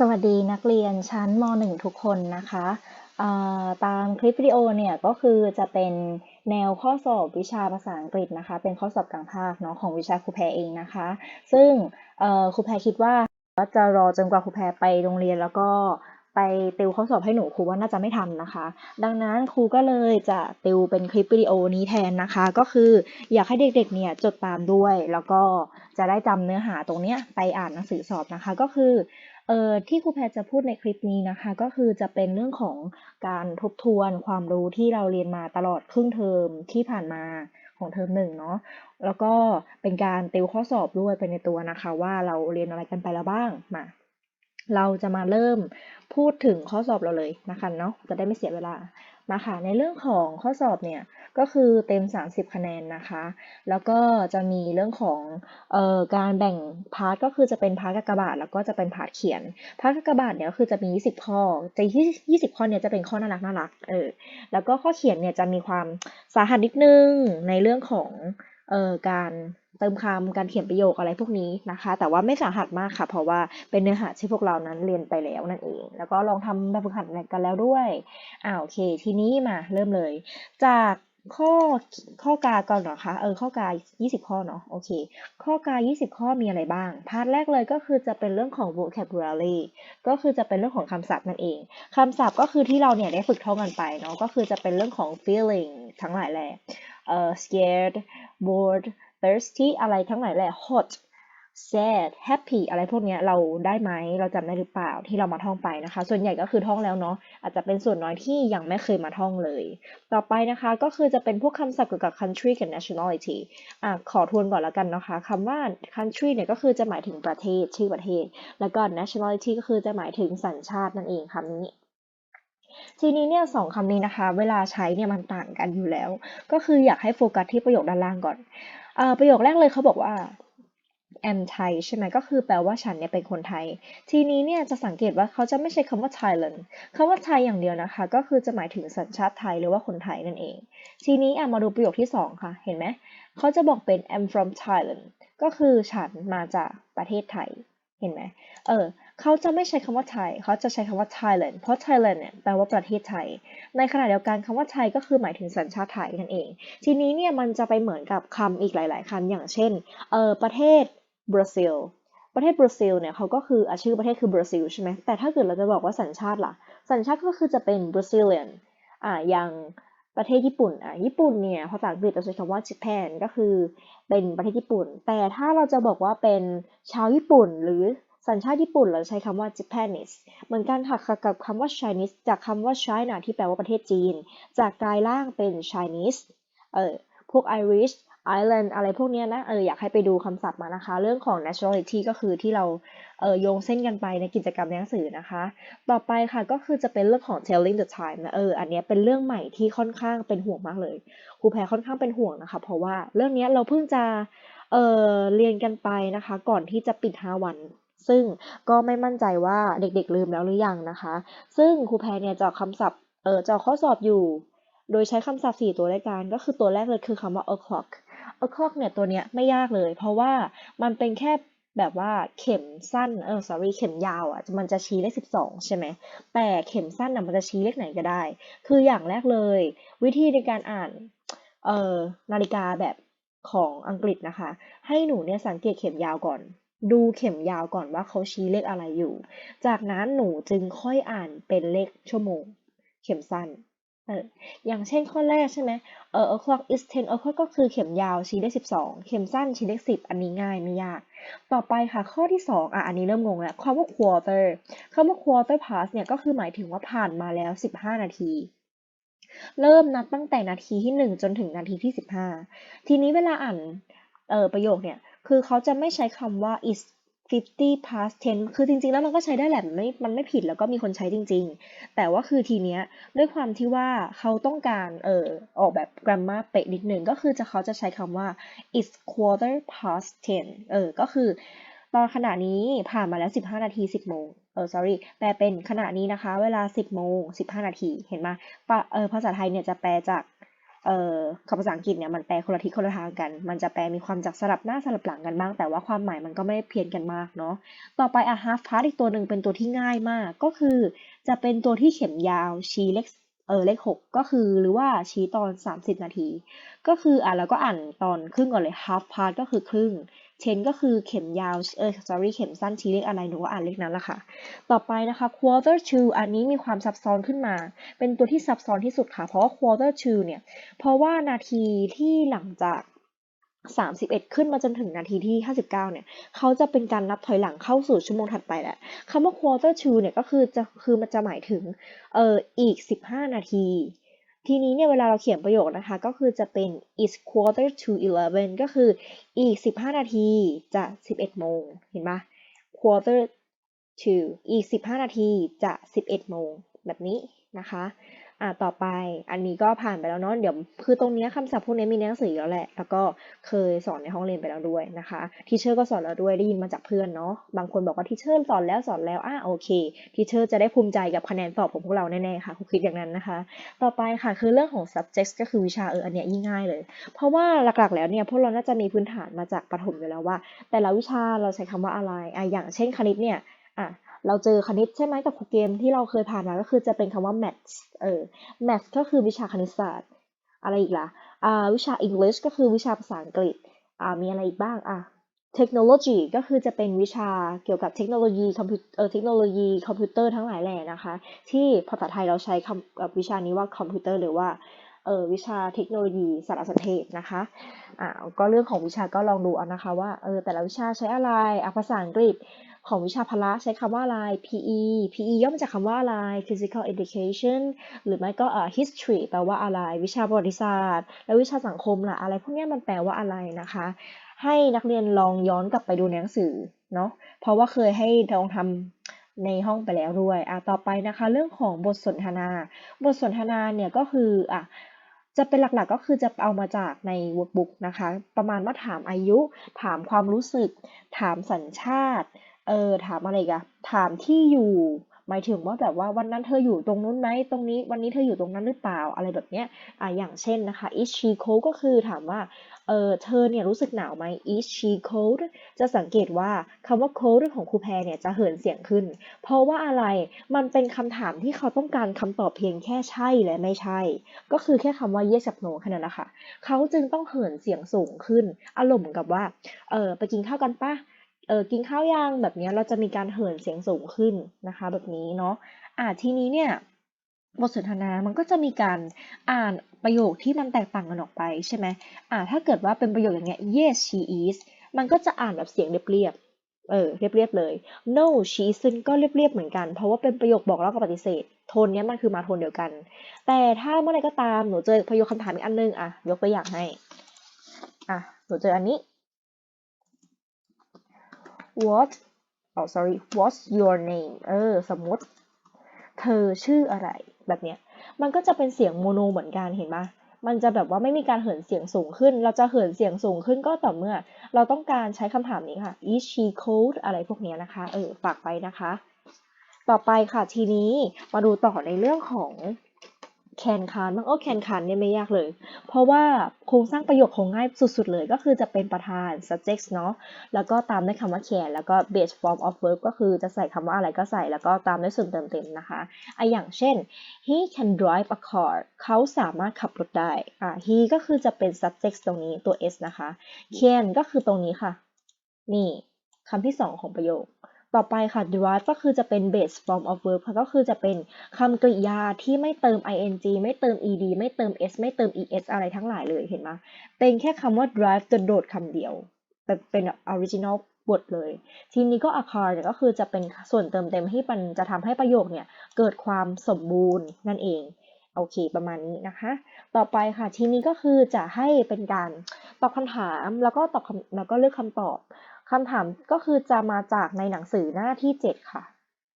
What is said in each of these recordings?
สวัสดีนักเรียนชั้นม .1 ทุกคนนะคะตามคลิปวิดีโอเนี่ยก็คือจะเป็นแนวข้อสอบวิชาภาษาอังกฤษนะคะ เป็นข้อสอบกลางภาคเนาะของวิชาครูแพรเองนะคะ ซึ่งครูแพรคิดว่าจะรอจนกว่าครูแพรไปโรงเรียนแล้วก็ไปติวข้อสอบให้หนูครูว่าน่าจะไม่ทันนะคะ ดังนั้นครูก็เลยจะติวเป็นคลิปวิดีโอนี้แทนนะคะ ก็คืออยากให้เด็กๆเนี่ยจดตามด้วย แล้วก็จะได้จำเนื้อหาตรงเนี้ยไปอ่านหนังสือสอบนะคะ ก็คือ เอ่อที่ครูแพรจะพูดในคลิปนี้นะคะ ก็คือจะเป็นเรื่องของการทบทวนความรู้ที่เราเรียนมาตลอดครึ่งเทอมที่ผ่านมาของเทอมหนึ่งเนาะแล้วก็เป็นการติวข้อสอบด้วยเป็นในตัวนะคะ ว่าเราเรียนอะไรกันไปแล้วบ้างมา เราจะมาเริ่มพูดถึงข้อสอบเราเลยนะคะเนาะจะได้ไม่เสียเวลามาค่ะในเรื่องของข้อสอบเนี่ยก็คือเต็ม 30 คะแนนนะคะ แล้วก็จะมีเรื่องของออการแบ่งพาร์ทก็คือจะเป็นพาร์ทกากบาทแล้วก็จะเป็นพาร์ทเขียนพาร์ทกากบาทเนี่ยก็คือจะมี 20 ข้อจะที่20ข้อเนี่ยจะเป็นข้อน่ารักน่ารักเออแล้วก็ข้อเขียนเนี่ยจะมีความสาหัสนิดนึงในเรื่องของออการ เติมคำการเขียนประโยคอะไรพวกนี้นะคะ แต่ว่าไม่สาหัสมากค่ะ เพราะว่าเป็นเนื้อหาที่พวกเรานั้นเรียนไปแล้วนั่นเอง แล้วก็ลองทำแบบฝึกหัดกันแล้วด้วยอ่าโอเค ทีนี้มาเริ่มเลย จากข้อข้อกาก่อนเหรอคะเออข้อกา 20 ข้อเนาะโอเค ข้อกา 20 ข้อมีอะไรบ้าง พาร์ทแรกเลยก็คือจะเป็นเรื่องของ vocabulary ก็คือจะเป็นเรื่องของคำศัพท์นั่นเองคำศัพท์ก็คือที่เราเนี่ยได้ฝึกท่องกันไปเนาะก็คือจะเป็นเรื่องของ feeling ทั้งหลายแหละเอ่อ scared bored thirsty อะไรทั้งหลายแหละ hot sad happy อะไรพวกนี้เราได้ไหมเราจำได้หรือเปล่าที่เรามาท่องไปนะคะ ส่วนใหญ่ก็คือท่องแล้วเนาะอาจจะเป็นส่วนน้อยที่ยังไม่เคยมาท่องเลย ต่อไปนะคะก็คือจะเป็นพวกคำศัพท์เกี่ยวกับ country กับ nationality อะขอทวนก่อนแล้วกันนะคะคำว่า country เนี่ยก็คือจะหมายถึงประเทศชื่อประเทศ แล้วก็ nationality ก็คือจะหมายถึงสัญชาตินั่นเองคำนี้ทีนี้เนี่ยสองคำนี้นะคะ เวลาใช้เนี่ยมันต่างกันอยู่แล้ว ก็คืออยากให้โฟกัสที่ประโยคด้านล่างก่อน อประโยคแรกเลยเขาบอกว่า am Thai ใช่ไหมก็คือแปลว่าฉันเนี่ยเป็นคนไทย ทีนี้เนี่ยจะสังเกตว่าเขาจะไม่ใช้คำว่า Thailand คำว่าไทยอย่างเดียวนะคะ ก็คือจะหมายถึงสัญชาติไทยหรือว่าคนไทยนั่นเอง ทีนี้อะมาดูประโยคที่สองค่ะ เห็นไหมเขาจะบอกเป็น I'm from Thailand ก็คือฉันมาจากประเทศไทย เห็นไหมเออ เขาจะไม่ใช้คำว่าไทย เขาจะใช้คำว่า Thailand เพราะ Thailand เนี่ยแปลว่าประเทศไทย ในขณะเดียวกันคำว่าไทยก็คือหมายถึงสัญชาติไทยนั่นเอง ทีนี้เนี่ยมันจะไปเหมือนกับคำอีกหลาย ๆคำอย่างเช่นเออประเทศบราซิลประเทศบราซิลเนี่ยเขาก็คืออชื่อประเทศคือบราซิลใช่ไหมแต่ถ้าเกิดเราจะบอกว่าสัญชาติล่ะ สัญชาติก็คือจะเป็น Brazilian อ่าอย่างประเทศญี่ปุ่นอะญี่ปุ่นเนี่ยภาษาอังกฤษเราใช้คำว่า Japan ก็คือเป็นประเทศญี่ปุ่น แต่ถ้าเราจะบอกว่าเป็นชาวญี่ปุ่นหรือ สัญชาติญี่ปุ่นเราใช้คำว่า Japanese เหมือนกันค่ะกับคำว่า Chinese จากคำว่า China ที่แปลว่าประเทศจีน จากกลายล่างเป็น Chinese เออพวก Irish Island อะไรพวกนี้นะเอออยากให้ไปดูคำศัพท์มานะคะ เรื่องของ nationality ก็คือที่เราเออโยงเส้นกันไปในกิจกรรมในหนังสือนะคะ ต่อไปค่ะก็คือจะเป็นเรื่องของ telling the time นะเอออันนี้เป็นเรื่องใหม่ที่ค่อนข้างเป็นห่วงมากเลยครูแพรค่อนข้างเป็นห่วงนะคะ เพราะว่าเรื่องนี้เราเพิ่งจะเออเรียนกันไปนะคะ ก่อนที่จะปิด 5 วัน ซึ่งก็ไม่มั่นใจว่าเด็กๆลืมแล้วหรือยังนะคะ ซึ่งครูแพรเนี่ยจะคำศัพท์เออจะข้อสอบอยู่ โดยใช้คำศัพท์ 4 ตัวด้วยกัน ก็คือตัวแรกเลยคือคำว่า o'clock o'clock เนี่ยตัวเนี้ยไม่ยากเลย เพราะว่ามันเป็นแค่แบบว่าเข็มสั้นเออ sorry เข็มยาวอะมันจะชี้เลขสิบสองใช่ไหมแต่เข็มสั้นอะมันจะชี้เลขไหนก็ได้ คืออย่างแรกเลย วิธีในการอ่านเอ่อนาฬิกาแบบของอังกฤษนะคะ ให้หนูเนี่ยสังเกตเข็มยาวก่อน ดูเข็มยาวก่อนว่าเขาชี้เลขอะไรอยู่ จากนั้นหนูจึงค่อยอ่านเป็นเลขชั่วโมง เข็มสั้นเอออย่างเช่นข้อแรกใช่ไหมเออ o'clock is ten o'clock ก็คือเข็มยาวชี้เลขสิบสองเข็มสั้นชี้เลขสิบอันนี้ง่ายไม่ยาก ต่อไปค่ะข้อที่สองอะ อันนี้เริ่มงงแล้วคำว่า quarter คำว่า quarter past เนี่ยก็คือหมายถึงว่าผ่านมาแล้วสิบห้านาที เริ่มนับตั้งแต่นาทีที่หนึ่งจนถึงนาทีที่สิบห้าทีนี้เวลาอ่านเออประโยคเนี่ย คือเขาจะไม่ใช้คำว่า is 50 past 10คือจริงๆ แล้วมันก็ใช้ได้แหละมันไม่ มันไม่ผิดแล้วก็มีคนใช้จริงๆ แต่ว่าคือทีเนี้ยด้วยความที่ว่าเขาต้องการเออออกแบบ grammar เป๊ะนิดหนึ่งก็คือจะเขาจะใช้คำว่า is quarter past 10เออ ก็คือ ตอนขณะนี้ผ่านมาแล้ว 15 นาที 10 โมง เออ sorry แปลเป็นขณะนี้นะคะ เวลา 10 โมง 15 นาที เห็นไหมเออภาษาไทยเนี่ยจะแปลจาก คำภาษาอังกฤษเนี่ยมันแปลคนละทิศคนละทางกัน มันจะแปลมีความจากสลับหน้าสลับหลังกันบ้าง แต่ว่าความหมายมันก็ไม่ได้เพี้ยนกันมากเนาะ ต่อไปอะ half past อีกตัวหนึ่งเป็นตัวที่ง่ายมาก ก็คือจะเป็นตัวที่เข็มยาวชี้เลขเออเลขหกก็คือหรือว่าชี้ตอน 30 นาที ก็คืออะเราก็อ่านตอนครึ่งก่อนเลย half past ก็คือครึ่ง 10ก็คือเข็มยาว เออ sorry เข็มสั้นชี้เลขอะไรหนูก็อ่านเลขนั้นแหละค่ะ ต่อไปนะคะ quarter to อันนี้มีความซับซ้อนขึ้นมา เป็นตัวที่ซับซ้อนที่สุดค่ะ เพราะว่า quarter to เนี่ย เพราะว่านาทีที่หลังจาก 31 ขึ้นมาจนถึงนาทีที่ 59 เนี่ย เขาจะเป็นการนับถอยหลังเข้าสู่ชั่วโมงถัดไปแหละคำว่า quarter to เนี่ยก็คือจะคือมันจะหมายถึงเอ่ออีก 15 นาที ทีนี้เนี่ยเวลาเราเขียนประโยคนะคะ ก็คือจะเป็น is quarter to 11ก็คืออีก 15 นาทีจะ 11 โมง เห็นปะ quarter to อีก 15 นาทีจะ 11 โมง แบบนี้นะคะ อ่าต่อไปอันนี้ก็ผ่านไปแล้วเนาะเดี๋ยวคือตรงเนี้ยคำศัพท์พวกนี้มีในหนังสือแล้วแหละ แล้วก็เคยสอนในห้องเรียนไปแล้วด้วยนะคะทีเชอร์ก็สอนแล้วด้วยได้ยินมาจากเพื่อนเนาะบางคนบอกว่าทีเชอร์สอนแล้วสอนแล้วอ่าโอเคทีเชอร์จะได้ภูมิใจกับคะแนนสอบของพวกเราแน่ๆค่ะครูคิดอย่างนั้นนะคะ ต่อไปค่ะคือเรื่องของ subject ก็คือวิชาเอออันเนี้ยยิ่งง่ายเลย เพราะว่าหลักๆแล้วเนี่ยพวกเราน่าจะมีพื้นฐานมาจากประถมอยู่แล้วว่า แต่ละวิชาเราใช้คำว่าอะไรอะอย่างเช่นคณิตเนี่ยอะ เราเจอคณิตใช่ไหมกับครูเกมที่เราเคยผ่านมาก็คือจะเป็นคำว่า math เออ math ก็คือวิชาคณิตศาสตร์ อะไรอีกล่ะอ่าวิชา English ก็คือวิชาภาษาอังกฤษอ่ามีอะไรอีกบ้างอะ Technology ก็คือจะเป็นวิชาเกี่ยวกับเทคโนโลยีคอมพิวเออเทคโนโลยีคอมพิวเตอร์ทั้งหลายแหล่นะคะ ที่ภาษาไทยเราใช้คำกับวิชานี้ว่าคอมพิวเตอร์หรือว่าเออวิชาเทคโนโลยีสารสนเทศนะคะอ่าก็เรื่องของวิชาก็ลองดูเอานะคะว่าเออแต่ละวิชาใช้อะไรอะภาษาอังกฤษ ของวิชาพละใช้คำว่าอะไร PE PE ย่อมาจากคำว่าอะไร Physical Education หรือไม่ก็ History แปลว่าอะไร วิชาประวัติศาสตร์ แล้ววิชาสังคมล่ะ อะไรพวกนี้มันแปลว่าอะไรนะคะ ให้นักเรียนลองย้อนกลับไปดูในหนังสือเนาะ เพราะว่าเคยให้ลองทำในห้องไปแล้วด้วย อะ ต่อไปนะคะ เรื่องของบทสนทนา บทสนทนาเนี่ยก็คือ อะจะเป็นหลักๆก็คือจะเอามาจากใน workbook นะคะ ประมาณว่าถามอายุ ถามความรู้สึก ถามสัญชาติ เออถามอะไรกันถามที่อยู่ หมายถึงว่าแบบว่าวันนั้นเธออยู่ตรงนู้นไหมตรงนี้ วันนี้เธออยู่ตรงนั้นหรือเปล่าอะไรแบบเนี้ยอะอย่างเช่นนะคะ is she cold ก็คือถามว่าเออเธอเนี่ยรู้สึกหนาวไหม is she cold จะสังเกตว่าคำว่า cold ของครูแพรเนี่ยจะเหินเสียงขึ้น เพราะว่าอะไรมันเป็นคำถามที่เขาต้องการคำตอบเพียงแค่ใช่และไม่ใช่ ก็คือแค่คำว่า yes กับ no แค่นั้นนะคะเขาจึงต้องเหินเสียงสูงขึ้น อารมณ์กับว่าเออไปกินข้าวกันปะ เออกินข้าวยังแบบนี้เราจะมีการเหินเสียงสูงขึ้นนะคะ แบบนี้เนาะอ่าทีนี้เนี่ยบทสนทนามันก็จะมีการอ่านประโยคที่มันแตกต่างกันออกไปใช่ไหมอ่าถ้าเกิดว่าเป็นประโยคอย่างเงี้ย yes she is มันก็จะอ่านแบบเสียงเรียบเออเรียบๆเลย no she isn't ก็เรียบๆเหมือนกัน เพราะว่าเป็นประโยคบอกเล่ากับปฏิเสธ โทนนี้มันคือมาโทนเดียวกัน แต่ถ้าเมื่อไรก็ตามหนูเจอประโยคคำถามอีกอันนึงอะยกตัวอย่างให้อะหนูเจออันนี้ what อ oh, sorry what's your name เออ สมมติ เธอชื่ออะไร แบบเนี้ย มันก็จะเป็นเสียงโมโนเหมือนกัน เห็นปะมันจะแบบว่าไม่มีการเหินเสียงสูงขึ้น เราจะเหินเสียงสูงขึ้นก็ต่อเมื่อ เราต้องการใช้คำถามนี้ค่ะ is she cold อะไรพวกเนี้ยนะคะ เออ ฝากไว้นะคะ ต่อไปค่ะ ทีนี้มาดูต่อในเรื่องของ แคนคานบ้างโอ้แคนคานเนี่ยไม่ยากเลย เพราะว่าโครงสร้างประโยคคงง่ายสุดๆเลย ก็คือจะเป็นประธาน subject เนาะแล้วก็ตามด้วยคำว่า can แล้วก็ base form of verb ก็คือจะใส่คำว่าอะไรก็ใส่แล้วก็ตามด้วยส่วนเติมเต็มนะคะอะอย่างเช่น he can drive a car เขาสามารถขับรถได้อะ he ก็คือจะเป็น subject ตรงนี้ตัว s นะคะ can ก็คือตรงนี้ค่ะ นี่คำที่สองของประโยค ต่อไปค่ะ drive ก็คือจะเป็น base form of verb ค่ะก็คือจะเป็นคำกริยาที่ไม่เติม ing ไม่เติม ed ไม่เติม s ไม่เติม es อะไรทั้งหลายเลยเห็นไหมเป็นแค่คำว่า drive โดดคำเดียวแบบเป็น original word เลย ทีนี้ก็ occur เนี่ยก็คือจะเป็นส่วนเติมเต็มที่มันจะทำให้ประโยคเนี่ยเกิดความสมบูรณ์นั่นเองโอเค ประมาณนี้นะคะ ต่อไปค่ะทีนี้ก็คือจะให้เป็นการตอบคำถามแล้วก็ตอบแล้วก็เลือกคำตอบ คำถามก็คือจะมาจากในหนังสือหน้าที่ 7 ค่ะ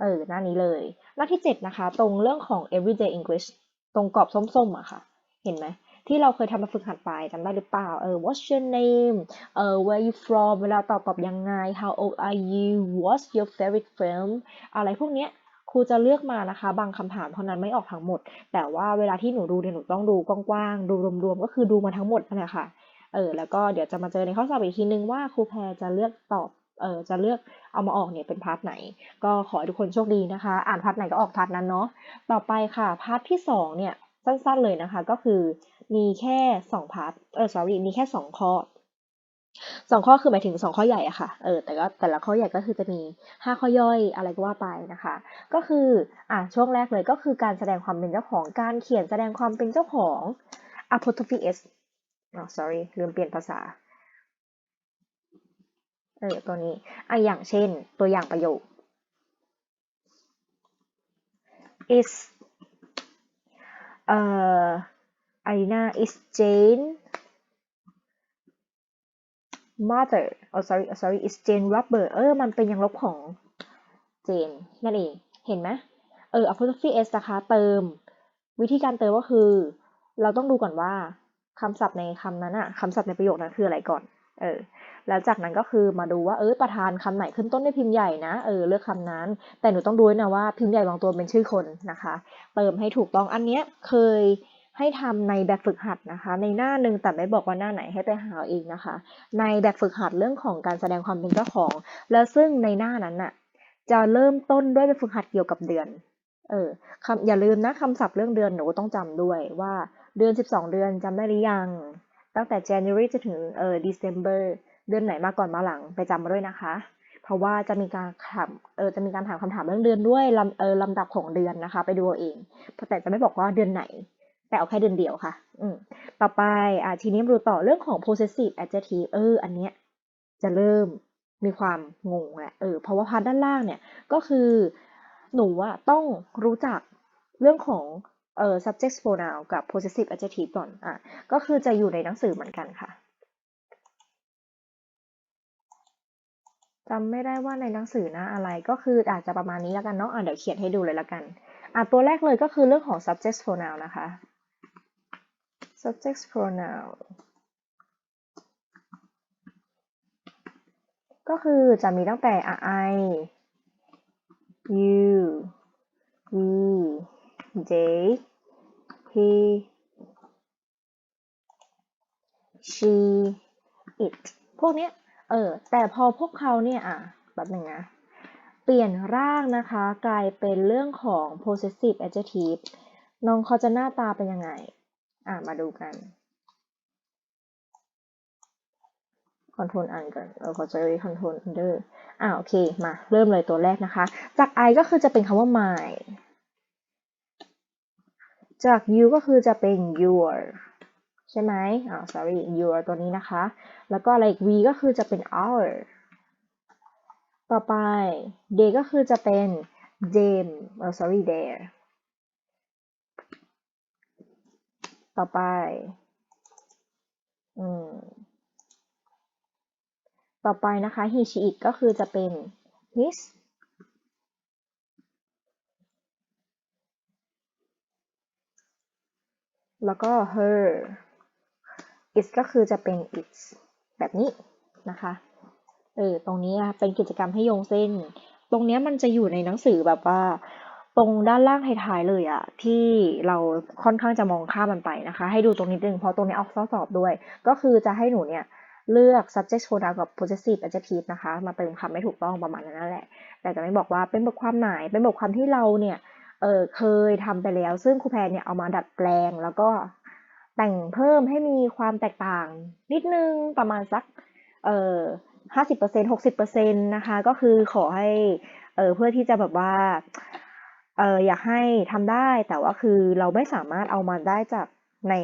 เออ หน้านี้เลย หน้าที่ 7 นะคะ ตรงเรื่องของ everyday English ตรงกรอบส้มๆอะค่ะ เห็นไหม ที่เราเคยทำมาฝึกหัดไปจำได้หรือเปล่า เออ what's your name เออ where you from เวลาตอบตอบยังไง how old are you what's your favorite film อะไรพวกเนี้ยครูจะเลือกมานะคะ บางคำถามเท่านั้นไม่ออกทั้งหมด แต่ว่าเวลาที่หนูดูเนี่ยหนูต้องดูกว้างๆ ดูรวมๆ ก็คือดูมาทั้งหมดนั่นแหละค่ะ เออแล้วก็เดี๋ยวจะมาเจอในข้อสอบอีกทีนึงว่าครูแพรจะเลือกตอบเออจะเลือกเอามาออกเนี่ยเป็นพาร์ทไหน ก็ขอให้ทุกคนโชคดีนะคะ อ่านพาร์ทไหนก็ออกพาร์ทนั้นเนาะต่อไปค่ะพาร์ทที่สองเนี่ยสั้นๆเลยนะคะก็คือมีแค่สองพาร์ทเออ sorry มีแค่สองข้อสองข้อคือหมายถึงสองข้อใหญ่อะค่ะ เออ แต่ก็แต่ละข้อใหญ่ก็คือจะมีห้าข้อย่อยอะไรก็ว่าไปนะคะ ก็คือ อะ ช่วงแรกเลยก็คือการแสดงความเป็นเจ้าของ การเขียนแสดงความเป็นเจ้าของ apostrophe s อ๋อ sorry ลืมเปลี่ยนภาษา เออ ตัวนี้ออย่างเช่น ตัวอย่างประโยค is เอ่อ Arina is Jane mother oh sorry oh sorry is Jane rubber เออ มันเป็นยังลบของเจนนั่นเอง เห็นไหมเออ apostrophe s นะคะ เติม วิธีการเติมก็คือ เราต้องดูก่อนว่า คำศัพท์ในคำนั้นอะคำศัพท์ในประโยคนั้นคืออะไรก่อน เออ แล้วจากนั้นก็คือมาดูว่า เออประธานคำไหนขึ้นต้นด้วยพิมพ์ใหญ่นะ เออ เลือกคำนั้น แต่หนูต้องดูนะว่าพิมพ์ใหญ่บางตัวเป็นชื่อคนนะคะ เติมให้ถูกต้อง อันเนี้ยเคยให้ทำในแบบฝึกหัดนะคะ ในหน้าหนึ่งแต่ไม่บอกว่าหน้าไหนให้ไปหาเองนะคะ ในแบบฝึกหัดเรื่องของการแสดงความเป็นเจ้าของ แล้วซึ่งในหน้านั้นน่ะจะเริ่มต้นด้วยแบบฝึกหัดเกี่ยวกับเดือน เออคำอย่าลืมนะคำศัพท์เรื่องเดือนหนูต้องจำด้วยว่า เดือน 12 เดือนจำได้หรือยัง ตั้งแต่ January จะถึงเออ December เดือนไหนมาก่อนมาหลังไปจำมาด้วยนะคะ เพราะว่าจะมีการถามเออจะมีการถามคำถามเรื่องเดือนด้วยลำเออลำดับของเดือนนะคะ ไปดูเอาเองแต่จะไม่บอกว่าเดือนไหน แต่เอาแค่เดือนเดียวค่ะ อืมต่อไปอะทีนี้มาดูต่อเรื่องของ possessive adjective เอออันเนี้ยจะเริ่มมีความงงแหละเออเพราะว่าพาร์ทด้านล่างเนี่ยก็คือหนูอะต้องรู้จักเรื่องของ เอ่อ subject pronoun กับ possessive adjective ก่อนอะก็คือจะอยู่ในหนังสือเหมือนกันค่ะจำไม่ได้ว่าในหนังสือนะอะไรก็คืออาจจะประมาณนี้แล้วกันเนาะอะเดี๋ยวเขียนให้ดูเลยละกันอะตัวแรกเลยก็คือเรื่องของ subject pronoun นะคะ subject pronoun ก็คือจะมีตั้งแต่ I you they he she it พวกเนี้ย เออ แต่พอพวกเขาเนี่ย อะ แบบหนึ่งนะ เปลี่ยนร่างนะคะ กลายเป็นเรื่องของ possessive adjective น้องเขาจะหน้าตาเป็นยังไง อะ มาดูกันคอนโทรลอันก่อนเราขอจะรีคอนโทรลอันเดอร์อ่าโอเค มา เริ่มเลยตัวแรกนะคะ จาก I ก็คือจะเป็นคำว่า my จาก you ก็คือจะเป็น your ใช่ไหมอ่า sorry your ตัวนี้นะคะ แล้วก็อะไรอีก we ก็คือจะเป็น our ต่อไป they ก็คือจะเป็น them เออ sorry their ต่อไป อืม ต่อไปนะคะ he she it ก็คือจะเป็น his แล้วก็ her it ก็คือจะเป็น it แบบนี้นะคะ เออ ตรงนี้เป็นกิจกรรมให้โยงเส้น ตรงนี้มันจะอยู่ในหนังสือแบบว่า ตรงด้านล่างท้ายๆเลยอะที่เราค่อนข้างจะมองข้ามมันไปนะคะ ให้ดูตรงนี้นึงเพราะตรงนี้ออกข้อสอบด้วย ก็คือจะให้หนูเนี่ยเลือก subject pronoun กับ possessive adjective นะคะ มาเติมคำไม่ถูกต้องประมาณนั้นแหละ แต่จะไม่บอกว่าเป็นบทความไหน เป็นบทความที่เราเนี่ย เออเคยทำไปแล้ว ซึ่งครูแพนเนี่ยเอามาดัดแปลง แล้วก็แต่งเพิ่มให้มีความแตกต่างนิดนึงประมาณสักเออห้าสิบเปอร์เซ็นหกสิบเปอร์เซ็นนะคะ ก็คือขอให้เออเพื่อที่จะแบบว่าเอออยากให้ทำได้แต่ว่าคือเราไม่สามารถเอามาได้จากใน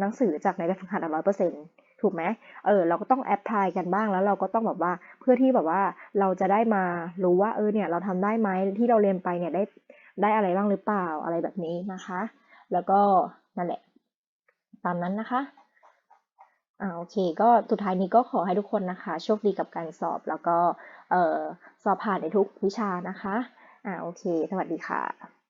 หนังสือจากในแบบฝึกหัดร้อยเปอร์เซ็นถูกไหมเออเราก็ต้องแอพพลายกันบ้างแล้วเราก็ต้องแบบว่าเพื่อที่แบบว่าเราจะได้มารู้ว่าเออเนี่ยเราทำได้ไหมที่เราเรียนไปเนี่ยได้ ได้อะไรบ้างหรือเปล่าอะไรแบบนี้นะคะ แล้วก็นั่นแหละ ตามนั้นนะคะอ่าโอเค ก็สุดท้ายนี้ก็ขอให้ทุกคนนะคะ โชคดีกับการสอบแล้วก็เออสอบผ่านในทุกวิชานะคะอ่าโอเค สวัสดีค่ะ